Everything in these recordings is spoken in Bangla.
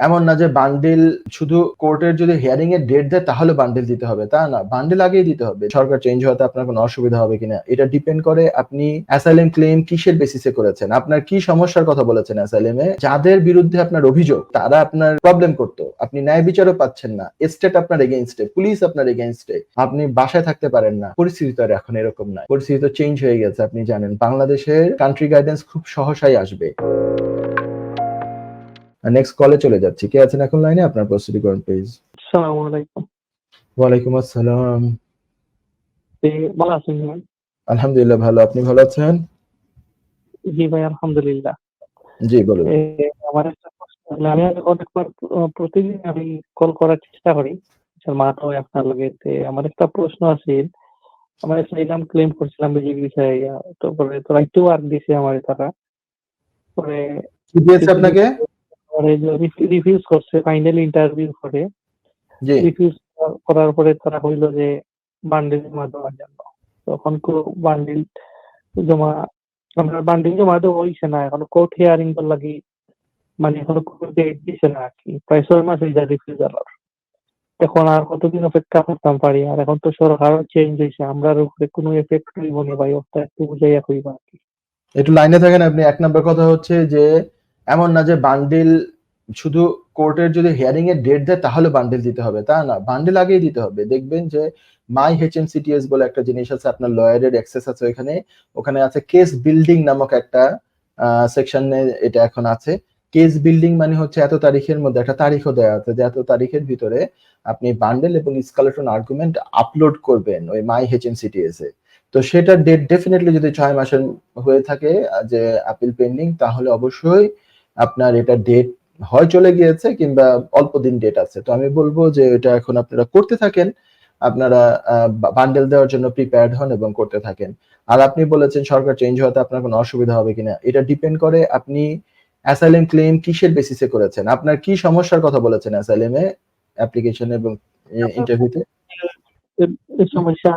এমন না যে বান্ডিল শুধু কোর্টের যদি হিয়ারিং এর ডেট দেয়, তাহলে বান্ডিল দিতে হবে, তা না। বান্ডিল আগেই দিতে হবে। সরকার চেঞ্জ হওয়াতে আপনার কোনো অসুবিধা হবে কিনা, এটা ডিপেন্ড করে আপনি অ্যাসাইলেম ক্লেম কিসের বেসিসে করেছেন, আপনার কি সমস্যার কথা বলেছেন অ্যাসাইলেমে যাদের বিরুদ্ধে আপনার অভিযোগ, তারা আপনার প্রবলেম করতো। আপনি ন্যায় বিচারও পাচ্ছেন না। স্টেট আপনার এগেনস্টে পুলিশ আপনার এগেনস্টে আপনি বাসায় থাকতে পারেন না। পরিস্থিতি তো আর এখন এরকম নাই পরিস্থিতি তো চেঞ্জ হয়ে গেছে, আপনি জানেন। বাংলাদেশের কান্ট্রি গাইডেন্স খুব সহসাই আসবে। নেক্সট কলে চলে যাচ্ছি। কে আছেন এখন লাইনে আপনার প্রস্তুতি করুন প্লিজ আসসালামু আলাইকুম। ওয়ালাইকুম আসসালাম। ভালো আছেন ভাই? আলহামদুলিল্লাহ ভালো। আপনি ভালো আছেন? জি ভাই আলহামদুলিল্লাহ। জি বলুন। আমার একটা প্রশ্ন আমি অনেকবার প্রতিদিন আমি কল করার চেষ্টা করি। মাথাও আপনার লগে আমার একটা প্রশ্ন আছে। আমার এসাইলাম ক্লেম করছিলাম বিজেপি বিষয়ে ইয়া, তারপরে তো রাইট টু ওয়ার্ক দিছে আমার তারা। পরে কি দিয়েছে আপনাকে? পরে রিফিউজ করছে ফাইনাল ইন্টারভিউ করে। রিফিউজ করার পরে তারা হইল যে বান্ডিল জমা দেওয়ার জন্য। তখন বান্ডিল জমা আমরা বান্ডিল জমা দেওয়া হইছে না। এখন কোর্ট হিয়ারিং কর লাগি মানে এখনও ডেট দিছে না আর কি। প্রায় ছয় মাস হয়ে যায় রিফিউজাল এখন আর কতদিন অপেক্ষা করতাম পারি? আর এখন তো সরকারও চেঞ্জ হয়েছে আমরা উপরে কোনো এফেক্ট হইব না ভাই ওটা একটু বুঝাইয়া কইবা আর কি। একটু লাইনে থাকেন আপনি। এক নম্বর কথা হচ্ছে যে এমন না যে বান্ডিল শুধু কোর্টের যদি হিয়ারিং এর ডেট দেয়, তাহলে বান্ডেল দিতে হবে। তা না বান্ডেল আগেই দিতে হবে। দেখবেন যে মাই এইচএম সিটিএস বলে একটা জিনিস আছে, আপনার লয়ারের অ্যাক্সেস আছে ওখানে ওখানে আছে কেস বিল্ডিং নামক একটা সেকশনে এটা এখন আছে। কেস বিল্ডিং মানে হচ্ছে এত তারিখের মধ্যে একটা তারিখও দেওয়া আছে, যে এত তারিখের ভিতরে আপনি বান্ডেল এবং স্কালেটন আর্গুমেন্ট আপলোড করবেন ওই মাই এইচএম সিটিএস এ। তো সেটা ডেট ডেফিনেটলি যদি ছয় মাসের হয়ে থাকে যে আপিল পেন্ডিং তাহলে অবশ্যই আপনার এটা ডেট হয় চলে গিয়েছে কিংবা অল্প দিন ডেট আছে। তো আমি বলব যে এটা এখন আপনারা করতে থাকেন। আপনারা বান্ডেল দেওয়ার জন্য প্রিপেয়ার্ড হন এবং করতে থাকেন। আর আপনি বলেছেন সরকার চেঞ্জ হওয়াতে আপনার কোনো অসুবিধা হবে কিনা এটা ডিপেন্ড করে আপনি অ্যাসাইলেম ক্লেম কিসের বেসিসে করেছেন? আপনার কি সমস্যার কথা বলেছেন অ্যাসাইলেমে অ্যাপ্লিকেশন এবং ইন্টারভিউতে সমস্যা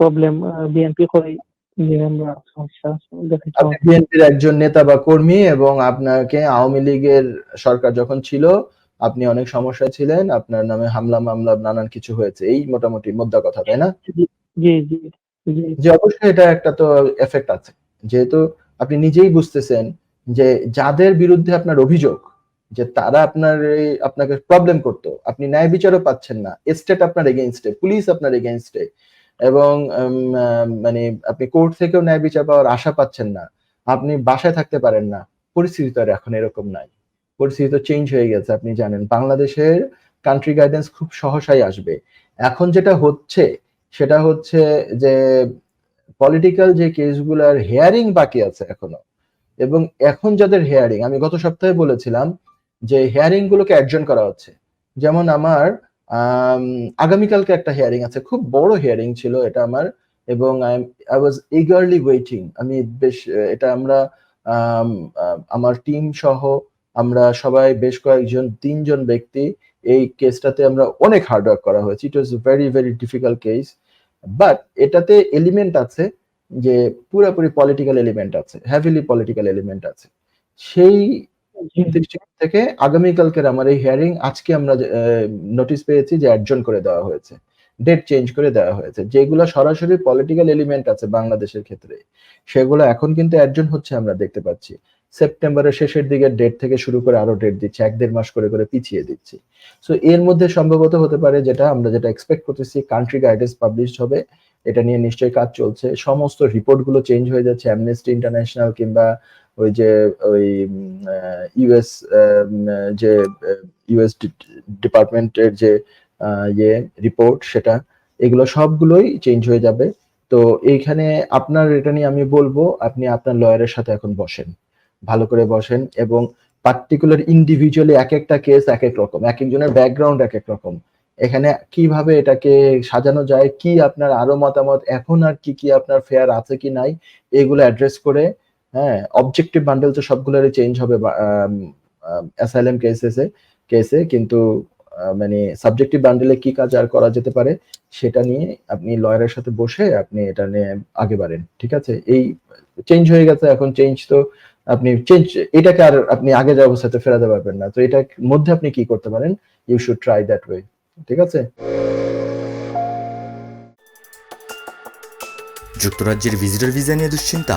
প্রবলেম বিএনপি করে যে আমরা সমস্যা দেখেছি আপনি বিএনপির একজন নেতা বা কর্মী এবং আপনাকে আওয়ামী লীগের সরকার যখন ছিল আপনি অনেক সমস্যা ছিলেন আপনার নামে হামলা মামলা নানান কিছু হয়েছে এই মোটামুটি মোদ্দা কথা তাই না? যে অবশ্যই এটা একটা তো এফেক্ট আছে যেহেতু আপনি নিজেই বুঝতেছেন যে যাদের বিরুদ্ধে আপনার অভিযোগ যে তারা আপনার এই আপনাকে প্রবলেম করতো আপনি ন্যায় বিচারও পাচ্ছেন না স্টেট আপনার এগেনস্টে পুলিশ আপনার এগেনস্টে এবং মানে আপনি কোর্ট থেকেও ন্যায় বিচার পাওয়ার আশা পাচ্ছেন না। আপনি বাসায় থাকতে পারেন না। পরিস্থিতি তো আর এখন এরকম নাই। পরিস্থিতি তো চেঞ্জ হয়ে গেছে আপনি জানেন। বাংলাদেশের কান্ট্রি গাইডেন্স খুব সহসাই আসবে। এখন যেটা হচ্ছে সেটা হচ্ছে যে পলিটিক্যাল যে কেসগুলোর হেয়ারিং বাকি আছে এখনও। এবং এখন যাদের হেয়ারিং আমি গত সপ্তাহে বলেছিলাম যে হেয়ারিং গুলোকে অ্যাডজন করা হচ্ছে। যেমন আমার আম, আগামীকালকে একটা হিয়ারিং আছে, খুব বড় হিয়ারিং ছিল এটা আমার, এবং আই ওয়াজ ইগারলি ওয়েটিং আমি বেশ, এটা আমরা আমার টিম সহ আমরা সবাই বেশ কয়েকজন, তিনজন ব্যক্তি এই কেসটাতে আমরা অনেক হার্ডওয়ার্ক করা হয়েছে। It was very very difficult case but এটাতে এলিমেন্ট আছে যে পুরোপুরি পলিটিক্যাল এলিমেন্ট আছে হ্যাভিলি পলিটিক্যাল এলিমেন্ট আছে। সেই থেকে আগামীকালকের আমার এই হিয়ারিং আজকে আমরা নোটিশ পেয়েছি যে অ্যাডজন করে দেওয়া হয়েছে। ডেট চেঞ্জ করে দেওয়া হয়েছে। যেগুলো সরাসরি পলিটিক্যাল এলিমেন্ট আছে বাংলাদেশের ক্ষেত্রে, সেগুলো এখন কিন্তু অ্যাডজন হচ্ছে আমরা দেখতে পাচ্ছি। সেপ্টেম্বরের শেষের দিকে ডেট থেকে শুরু করে আরও ডেট দিচ্ছে, এক দেড় মাস করে করে পিছিয়ে দিচ্ছি। সো এর মধ্যে সম্ভবত হতে পারে যেটা আমরা যেটা এক্সপেক্ট করতেছি কান্ট্রি গাইডেন্স পাবলিশড হবে, এটা নিয়ে নিশ্চয়ই কাজ চলছে। সমস্ত রিপোর্টগুলো চেঞ্জ হয়ে যাচ্ছে অ্যামনেস্টি ইন্টারন্যাশনাল কিংবা ওই যে, ওই ইউএস যে ইউএস ডিপার্টমেন্টের যে ইয়ে রিপোর্ট সেটা, এগুলো সবগুলোই চেঞ্জ হয়ে যাবে। তো এইখানে আপনার এটা নিয়ে আমি বলব, আপনি আপনার লয়ারের সাথে এখন বসেন। ভালো করে বসেন এবং পার্টিকুলার ইন্ডিভিজুয়ালি এক একটা কেস এক এক রকম, এক একজনের ব্যাকগ্রাউন্ড এক এক রকম। এখানে কীভাবে এটাকে সাজানো যায়, কি আপনার আরও মতামত, এখন আর কি কি আপনার ফেয়ার আছে কি নাই, এগুলো অ্যাড্রেস করে হ্যাঁ অবজেক্টিভ বান্ডেল তো সবগুলোরই চেঞ্জ হবে অ্যাসাইলেম কেসেসে কেসে কিন্তু মানে সাবজেক্টিভ বান্ডেলে কি কাজ আর করা যেতে পারে, সেটা নিয়ে আপনি লয়ারের সাথে বসে আপনি এটা নিয়ে আগে বাড়েন, ঠিক আছে? এই চেঞ্জ হয়ে গেছে, এখন চেঞ্জ তো আপনি চেঞ্জ এটাকে আর আপনি আগের অবস্থাতে ফেরাতে পারবেন না, তো এটার মধ্যে আপনি কি করতে পারেন? You should try that way ঠিক আছে? যুক্তরাজ্যের ভিজিটর ভিসা নিয়ে দুশ্চিন্তা।